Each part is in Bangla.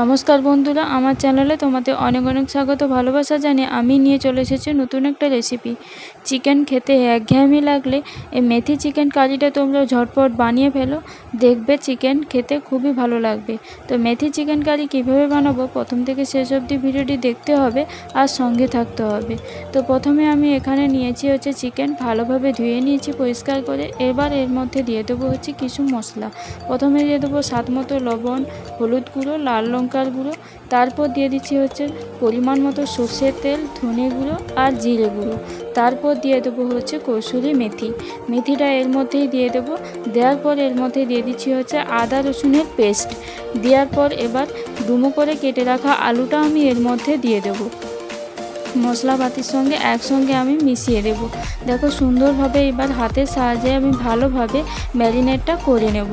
নমস্কার বন্ধুরা, আমার চ্যানেলে তোমাদের অনেক অনেক স্বাগত, ভালোবাসা জানিয়ে আমি নিয়ে চলে এসেছি নতুন একটা রেসিপি চিকেন খেতে একঘেয়েমি লাগলে এই মেথি চিকেন কারিটা তোমরা ঝটপট বানিয়ে ফেলো, দেখবে চিকেন খেতে খুবই ভালো লাগবে। তো মেথি চিকেন কারি কীভাবে বানাবো, প্রথম থেকে শেষ অবধি ভিডিওটি দেখতে হবে আর সঙ্গে থাকতে হবে। তো প্রথমে আমি এখানে নিয়েছি হচ্ছে চিকেন, ভালোভাবে ধুয়ে নিয়েছি পরিষ্কার করে, এবার এর মধ্যে দিয়ে দেবো হচ্ছে কিছু মশলা। প্রথমে দিয়ে দেবো স্বাদ মতো লবণ, হলুদ গুঁড়ো, লাল লঙ্কার গুঁড়ো, তারপর দিয়ে দিচ্ছি হচ্ছে পরিমাণ মতো সর্ষের তেল, ধনে গুঁড়ো আর জিরে গুঁড়ো। তারপর দিয়ে দেবো হচ্ছে কসুরি মেথি। মেথিটা এর মধ্যেই দিয়ে দেবো। দেওয়ার পর এর মধ্যে দিয়ে দিচ্ছি হচ্ছে আদা রসুনের পেস্ট। দেওয়ার পর এবার ডুমো করে কেটে রাখা আলুটা আমি এর মধ্যে দিয়ে দেবো। মশলাপাতির সঙ্গে একসঙ্গে আমি মিশিয়ে দেব। দেখো সুন্দরভাবে এবার হাতের সাহায্যে আমি ভালোভাবে ম্যারিনেটটা করে নেব,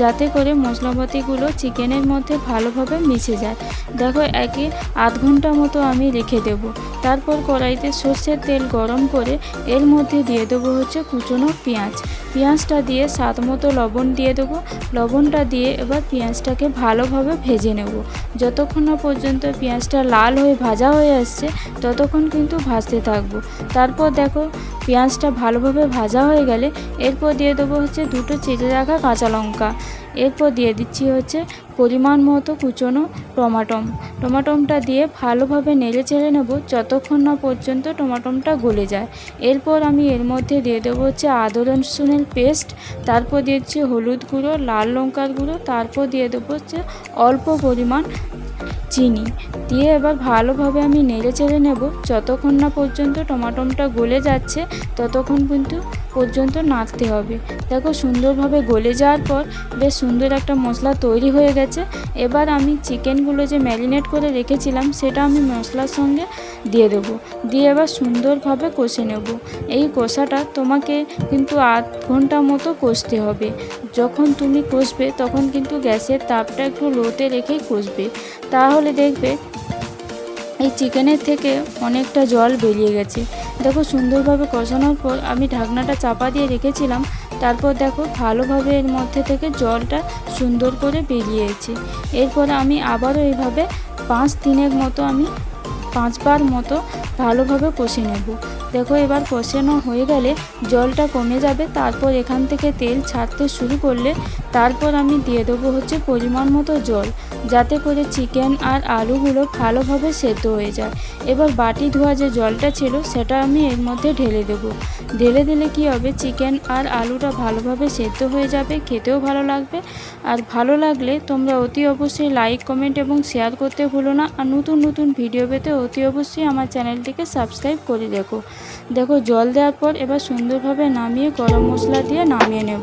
যাতে করে মশলাপাতিগুলো চিকেনের মধ্যে ভালোভাবে মিশে যায়। দেখো একে আধ ঘণ্টা মতো আমি রেখে দেব। তারপর কড়াইতে সর্ষের তেল গরম করে এর মধ্যে দিয়ে দেবো হচ্ছে কুচনো পেঁয়াজ। পেঁয়াজটা দিয়ে স্বাদ মতো লবণ দিয়ে দেবো। লবণটা দিয়ে এবার পেঁয়াজটাকে ভালোভাবে ভেজে নেব। যতক্ষণ না পর্যন্ত পেঁয়াজটা লাল হয়ে ভাজা হয়ে আসছে, ততক্ষণ কিন্তু ভাজতে থাকব। তারপর দেখো পেঁয়াজটা ভালোভাবে ভাজা হয়ে গেলে এরপর দিয়ে দেবো হচ্ছে দুটো চেটে রাখা কাঁচা লঙ্কা। এরপর দিয়ে দিচ্ছি হচ্ছে পরিমাণ মতো কুচনো টমাটম। টমাটমটা দিয়ে ভালোভাবে নেড়ে চেড়ে নেব যতক্ষণ না পর্যন্ত টমাটমটা গলে যায়। এরপর আমি এর মধ্যে দিয়ে দেবো হচ্ছে আদা, রসুনের পেস্ট। তারপর দিচ্ছি হলুদ গুঁড়ো, লাল লঙ্কার গুঁড়ো। তারপর দিয়ে দেবো হচ্ছে অল্প পরিমাণ চিনি। দিয়ে এবার ভালোভাবে আমি নেড়ে চেড়ে নেব। যতক্ষণ না পর্যন্ত টমাটোমটা গলে যাচ্ছে, ততক্ষণ কিন্তু পর্যন্ত নাড়তে হবে। দেখো, সুন্দরভাবে গলে যাওয়ার পর বেশ সুন্দর একটা মশলা তৈরি হয়ে গেছে। এবার আমি চিকেনগুলো যে ম্যারিনেট করে রেখেছিলাম, সেটা আমি মশলার সঙ্গে দিয়ে দেবো। দিয়ে এবার সুন্দরভাবে কষে নেব। এই কষাটা তোমাকে কিন্তু আধ ঘণ্টা মতো কষতে হবে। যখন তুমি কষবে, তখন কিন্তু গ্যাসের তাপটা একটু লোতে রেখেই কষবে। তাহলে দেখবে এই চিকেনের থেকে অনেকটা জল বেরিয়ে গেছে। দেখো, সুন্দরভাবে কষানোর পর আমি ঢাকনাটা চাপা দিয়ে রেখেছিলাম। তারপর দেখো, ভালোভাবে এর মধ্যে থেকে জলটা সুন্দর করে বেরিয়েছে। এরপর আমি আবারও এইভাবে পাঁচ দিনের মতো আমি পাঁচবার মতো ভালোভাবে কষে নেব। দেখো এবার কষানো হয়ে গেলে জলটা কমে যাবে, তারপর এখান থেকে তেল ছাড়তে শুরু করলে তারপর আমি দিয়ে দেবো হচ্ছে পরিমাণ মতো জল, যাতে করে চিকেন আর আলুগুলো ভালোভাবে সেদ্ধ হয়ে যায়। এবার বাটি ধোয়া যে জলটা ছিল সেটা আমি এর মধ্যে ঢেলে দেব। ঢেলে দিলে কি হবে? চিকেন আর আলুটা ভালোভাবে সেদ্ধ হয়ে যাবে, খেতেও ভালো লাগবে। আর ভালো লাগলে তোমরা অতি অবশ্যই লাইক, কমেন্ট এবং শেয়ার করতে ভুলো না। আর নতুন নতুন ভিডিও পেতে অতি অবশ্যই আমার চ্যানেলটিকে সাবস্ক্রাইব করে দেখো দেখো জল দেওয়ার পর এবার সুন্দরভাবে নামিয়ে গরম মশলা দিয়ে নামিয়ে নেব।